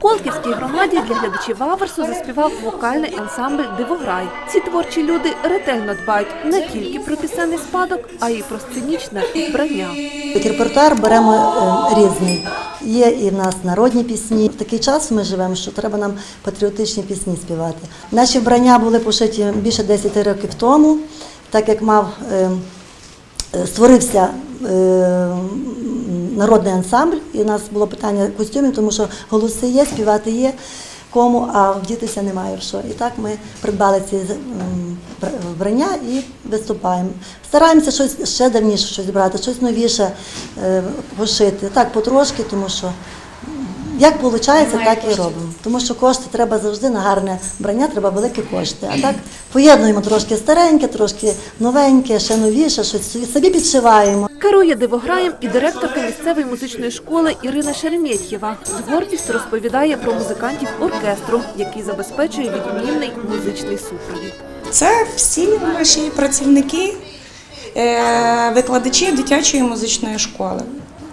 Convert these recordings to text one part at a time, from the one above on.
Колківській громаді для глядачів Аверсу заспівав вокальний ансамбль Дивограй. Ці творчі люди ретельно дбають не тільки про пісенний спадок, а й про сценічне вбрання. Репертуар беремо е, різний. Є і в нас народні пісні. В такий час ми живемо, що треба нам патріотичні пісні співати. Наші вбрання були пошиті більше 10 років тому, так як мав е, е, створився е, народний ансамбль, і у нас було питання костюмів, тому що голоси є, співати є. Кому, а вдітися немає в що. І так ми придбали ці м, вбрання і виступаємо. Стараємося щось ще давніше щось брати, щось новіше е, пошити. Так, потрошки, тому що як виходить, так і робимо. Тому що кошти треба завжди на гарне вбрання, треба великі кошти. А так поєднуємо трошки стареньке, трошки новеньке, ще новіше, щось собі- підшиваємо. Керує дивограєм і директорка місцевої музичної школи Ірина Шереметьєва. З гордістю розповідає про музикантів оркестру, який забезпечує відмінний музичний супровід. Це всі наші працівники, е, викладачі дитячої музичної школи.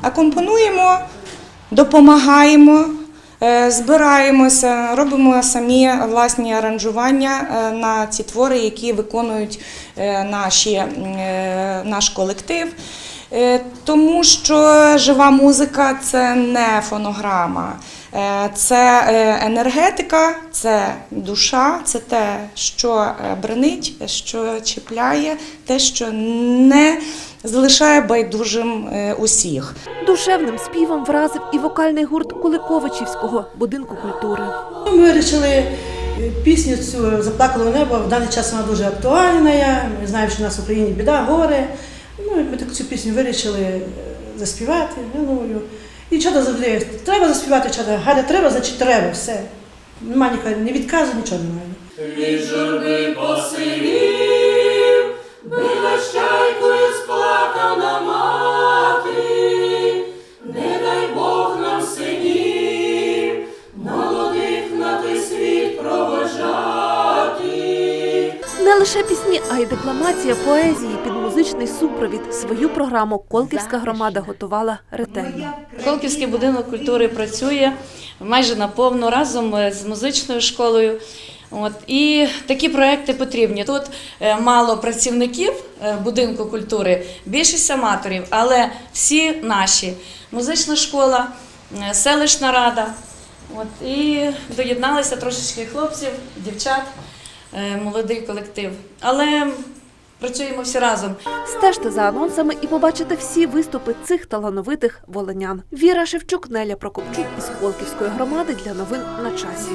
Акомпонуємо, допомагаємо, е, збираємося, робимо самі власні аранжування е, на ці твори, які виконують е, наші, наш колектив. Тому що жива музика це не фонограма, це е, енергетика, це душа, це те, що е, бренить, що чіпляє, те, що не залишає байдужим е, усіх. Душевним співом вразив і вокальний гурт Куликовичівського будинку культури. Ми вирішили е, пісню цю заплакало небо. В даний час вона дуже актуальна. Ми знаємо, що в нас в Україні біда, горе. Ну, ми так цю пісню вирішили е, заспівати. Галою. І чого завжди треба заспівати, чого Галя треба, значить треба, все. Нема ніка, ні відказу, нічого немає. Лише пісні, а й декламація поезії під музичний супровід. Свою програму Колківська громада готувала ретельно. Колківський будинок культури працює майже наповну разом е, з музичною школою. От і такі проекти потрібні. Тут е, мало працівників е, будинку культури, більшість аматорів, але всі наші музична школа, селищна рада. От і доєдналися трошечки хлопців, дівчат, молодий колектив. Але працюємо всі разом. Стежте за анонсами і побачите всі виступи цих талановитих волинян. Віра Шевчук, Неля Прокопчук із Колківської громади для новин на часі.